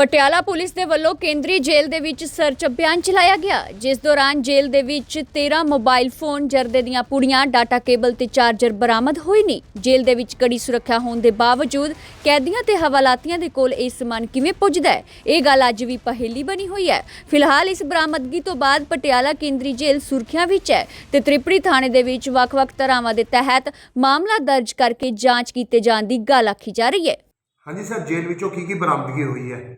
Patiala police ਦੇ ਵੱਲੋਂ ਕੇਂਦਰੀ ਜੇਲ੍ਹ ਦੇ ਵਿੱਚ ਸਰਚ ਅਭਿਆਨ ਚਲਾਇਆ ਗਿਆ, ਜਿਸ ਦੌਰਾਨ ਜੇਲ੍ਹ ਦੇ ਵਿੱਚ 13 ਮੋਬਾਈਲ ਫੋਨ, ਜਰਦੇ ਦੀਆਂ ਪੁੜੀਆਂ, ਡਾਟਾ ਕੇਬਲ ਤੇ ਚਾਰਜਰ ਬਰਾਮਦ ਹੋਏ ਨੇ। ਜੇਲ੍ਹ ਦੇ ਵਿੱਚ ਕੜੀ ਸੁਰੱਖਿਆ ਹੋਣ ਦੇ ਬਾਵਜੂਦ ਕੈਦੀਆਂ ਤੇ ਹਵਾਲਾਤੀਆਂ ਦੇ ਕੋਲ ਇਹ ਸਮਾਨ ਕਿਵੇਂ ਪੁੱਜਦਾ ਹੈ? ਇਹ ਗੱਲ ਅੱਜ ਵੀ ਪਹੇਲੀ ਬਣੀ ਹੋਈ ਹੈ। ਫਿਲਹਾਲ ਇਸ ਬਰਾਮਦਗੀ ਤੋਂ ਬਾਅਦ ਪਟਿਆਲਾ ਕੇਂਦਰੀ ਜੇਲ੍ਹ ਸੁਰੱਖਿਆ ਵਿੱਚ ਹੈ ਤੇ ਤ੍ਰਿਪੜੀ ਥਾਣੇ ਦੇ ਵਿੱਚ ਵੱਖ-ਵੱਖ ਧਾਰਾਵਾਂ ਦੇ ਤਹਿਤ ਮਾਮਲਾ ਦਰਜ ਕਰਕੇ ਜਾਂਚ ਕੀਤੇ ਜਾਣ ਦੀ ਗੱਲ ਆਖੀ ਜਾ ਰਹੀ ਹੈ। ਹਾਂਜੀ ਸਰ, ਜੇਲ੍ਹ ਵਿੱਚੋਂ ਕੀ ਕੀ ਬਰਾਮਦਗੀ ਹੋਈ ਹੈ?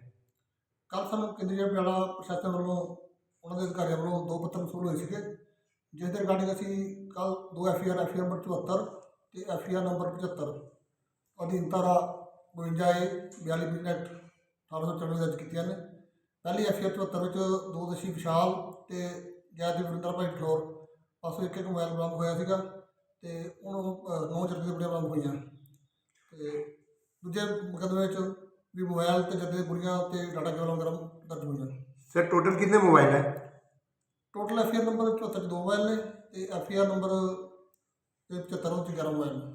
ਕੱਲ ਸਾਨੂੰ ਕੇਂਦਰੀ ਪਟਿਆਲਾ ਪ੍ਰਸ਼ਾਸਨ ਵੱਲੋਂ ਉਹਨਾਂ ਦੇ ਅਧਿਕਾਰੀਆਂ ਵੱਲੋਂ ਦੋ ਪੱਤਰ ਮਸੂਲ ਹੋਏ ਸੀਗੇ ਜਿਸ ਦੇ ਰਿਗਾਰਡਿੰਗ ਅਸੀਂ ਕੱਲ ਦੋ F I R F I R number 74 ਤੇ ਐਫ ਆਈ ਆਰ ਨੰਬਰ 75 ਅਧੀਨ ਧਾਰਾ 52 ਏ 42 ਬਿਨ ਐਕਟ 1894 ਦਰਜ ਕੀਤੀਆਂ ਨੇ। ਪਹਿਲੀ ਐਫ ਆਈ ਆਰ 74 ਵਿੱਚ ਦੋ ਦਸ਼ੀ ਵਿਸ਼ਾਲ ਤੇ ਜੈਦੀ ਵਰਿੰਦਰ ਭਾਈ ਫਲੋਰ ਪਾਸੋਂ ਇੱਕ ਇੱਕ ਮੋਬਾਈਲ ਬਰਾਮਦ ਹੋਇਆ ਸੀਗਾ ਤੇ ਉਹਨੂੰ ਨੂੰ ਅਹ, ਨੌ ਜਰਦੀ ਦੇ ਬੜੀਆਂ ਬਰਾਮਦ ਹੋਈਆਂ। ਤੇ ਦੂਜੇ ਮੁਕੱਦਮੇ ਵਿੱਚ ਵੀ ਮੋਬਾਈਲ ਤੇ ਜੱਦੇ ਬੁੜੀਆਂ ਤੇ ਡਾਟਾ ਕੇਬਲ ਵਗੈਰਾ ਦਰਜ ਹੋਈਆਂ ਸਰ ਟੋਟਲ ਕਿੰਨੇ ਮੋਬਾਈਲ ਹੈ ਟੋਟਲ ਐਫ ਆਰ ਨੰਬਰ 74 ਚ ਦੋ ਮੋਬਾਈਲ ਨੇ ਤੇ ਐਫ ਆਰ ਨੰਬਰ ਤੇ 75 ਵਿੱਚ 11 ਮੋਬਾਈਲ ਨੇ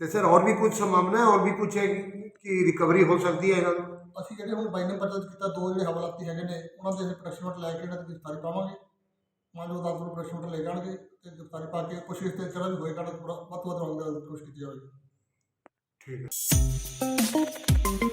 ਤੇ ਸਰ और भी कुछ संभावना है और भी कुछ है कि कि रिकवरी हो सकती है ਇਹਨਾਂ ਤੋਂ ਅਸੀਂ ਜਿਹੜੇ ਹੁਣ ਬਾਈ ਨੰਬਰ ਦਰਜ ਕੀਤਾ ਦੋ ਜਿਹੜੇ ਹਵਾਲਾਤੀ ਹੈਗੇ ਨੇ ਉਹਨਾਂ ਦੇ ਪ੍ਰੋਟੈਕਸ਼ਨ ਨੋਟ ਲੈ ਕੇ ਇਹਨਾਂ ਦੀ ਗ੍ਰਿਫਤਾਰੀ ਪਾਵਾਂਗੇ ਮਾਂ ਜੋ ਅਦਾਲਤ ਨੂੰ ਪ੍ਰੋਟੈਕਸ਼ਨ ਨੋਟ ਲੈ ਜਾਣਗੇ ਤੇ ਗ੍ਰਿਫਤਾਰੀ ਪਾ ਕੇ ਕੋਸ਼ਿਸ਼ ਤੇ ਚੜਾ ਵੀ ਹੋਏਗਾ ਤਾਂ ਪੂਰਾ ਵੱਧ ਤੋਂ ਵੱਧ ਰੋਂਗ ਦਾ ਕੋਸ਼ਿਸ਼ ਕੀਤੀ ਜਾਵੇਗੀ ਠੀਕ ਹੈ